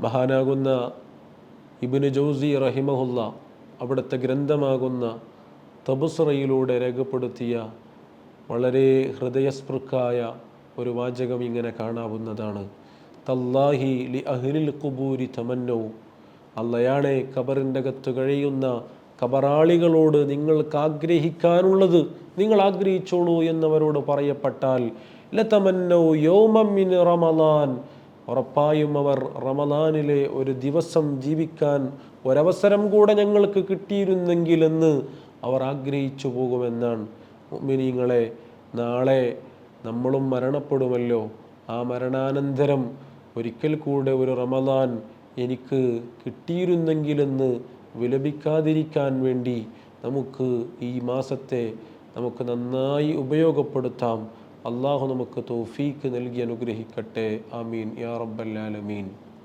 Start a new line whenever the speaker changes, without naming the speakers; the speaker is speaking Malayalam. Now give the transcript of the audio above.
മഹാനാകുന്ന ഇബിന് ജൗസി റഹിമഹുല്ല അവിടുത്തെ ഗ്രന്ഥമാകുന്ന തപുസറയിലൂടെ രേഖപ്പെടുത്തിയ വളരെ ഹൃദയസ്പൃക്കായ ഒരു വാചകം ഇങ്ങനെ കാണാവുന്നതാണ്. തല്ലാഹി ലി അഹ്ലിൽ കുബൂരി തമന്നോ അല്ലയാണെ കബറിന്റെ അകത്ത് കഴിയുന്ന കബറാളികളോട് നിങ്ങൾക്ക് ആഗ്രഹിക്കാനുള്ളത് നിങ്ങൾ ആഗ്രഹിച്ചോളൂ എന്നവരോട് പറയപ്പെട്ടാൽ ലതമന്നോ യോമിൻ റമലാൻ ഉറപ്പായും അവർ റമദാനിലെ ഒരു ദിവസം ജീവിക്കാൻ ഒരവസരം കൂടെ ഞങ്ങൾക്ക് കിട്ടിയിരുന്നെങ്കിലെന്ന് അവർ ആഗ്രഹിച്ചു പോകുമെന്നാണ്. മുഅ്മിനീങ്ങളെ നാളെ നമ്മളും മരണപ്പെടുമല്ലോ. ആ മരണാനന്തരം ഒരിക്കൽ കൂടെ ഒരു റമദാൻ എനിക്ക് കിട്ടിയിരുന്നെങ്കിലെന്ന് വിലപിക്കാതിരിക്കാൻ വേണ്ടി നമുക്ക് ഈ മാസത്തെ നമുക്ക് നന്നായി ഉപയോഗപ്പെടുത്താം. അള്ളാഹു നമുക്ക് തോഫീക്ക് നൽകി അനുഗ്രഹിക്കട്ടെ. ആമീൻ. യാ റബ്ബൽ ആലമീൻ.